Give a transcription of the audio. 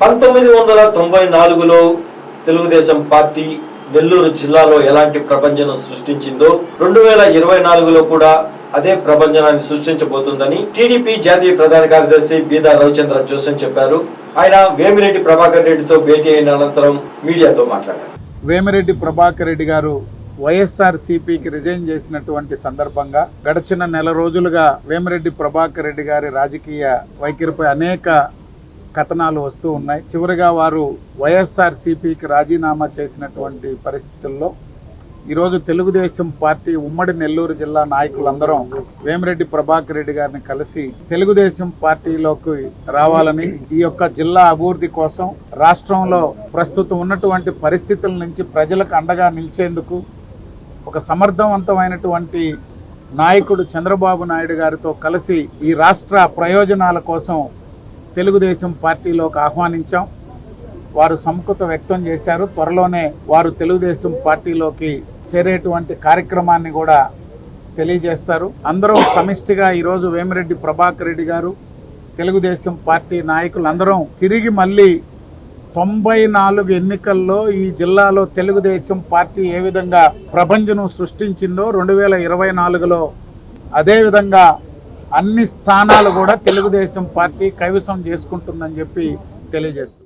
పంతొమ్మిది వందల తొంభై నాలుగులో తెలుగుదేశం పార్టీ నెల్లూరు జిల్లాలో ఎలాంటి ప్రపంచం సృష్టించిందో రెండు వేల ఇరవై నాలుగులో కూడా అదే ప్రపంచనాన్ని సృష్టించబోతుందని టీడీపీ జాతీయ ప్రధాన కార్యదర్శి బీదా రవిచంద్ర జోసన్ చెప్పారు. ఆయన వేమిరెడ్డి ప్రభాకర్ రెడ్డితో భేటీ అయిన అనంతరం మీడియాతో మాట్లాడారు. వేమిరెడ్డి ప్రభాకర్ రెడ్డి గారు వైఎస్ఆర్ సిపికి రిజైన్ చేసినటువంటి సందర్భంగా గడిచిన నెల రోజులుగా వేమిరెడ్డి ప్రభాకర్ రెడ్డి గారి రాజకీయ వైఖరిపై అనేక కథనాలు వస్తూ ఉన్నాయి. చివరిగా వారు వైఎస్ఆర్ సిపికి రాజీనామా చేసినటువంటి పరిస్థితుల్లో ఈరోజు తెలుగుదేశం పార్టీ ఉమ్మడి నెల్లూరు జిల్లా నాయకులందరం వేమిరెడ్డి ప్రభాకర్ రెడ్డి గారిని కలిసి తెలుగుదేశం పార్టీలోకి రావాలని ఈ యొక్క జిల్లా అభివృద్ధి కోసం రాష్ట్రంలో ప్రస్తుతం ఉన్నటువంటి పరిస్థితుల నుంచి ప్రజలకు అండగా నిలిచేందుకు ఒక సమర్థవంతమైనటువంటి నాయకుడు చంద్రబాబు నాయుడు గారితో కలిసి ఈ రాష్ట్ర ప్రయోజనాల కోసం తెలుగుదేశం పార్టీలోకి ఆహ్వానించాం. వారు సంకృత వ్యక్తం చేశారు. త్వరలోనే వారు తెలుగుదేశం పార్టీలోకి చేరేటువంటి కార్యక్రమాన్ని కూడా తెలియజేస్తారు. అందరూ సమిష్టిగా ఈరోజు వేమిరెడ్డి ప్రభాకర్ రెడ్డి గారు తెలుగుదేశం పార్టీ నాయకులందరం తిరిగి మళ్ళీ తొంభై నాలుగు ఎన్నికల్లో ఈ జిల్లాలో తెలుగుదేశం పార్టీ ఏ విధంగా ప్రపంచం సృష్టించిందో రెండు వేల ఇరవై నాలుగులో అదేవిధంగా అన్ని స్థానాలు కూడా తెలుగుదేశం పార్టీ కైవసం చేసుకుంటుందని చెప్పి తెలియజేస్తుంది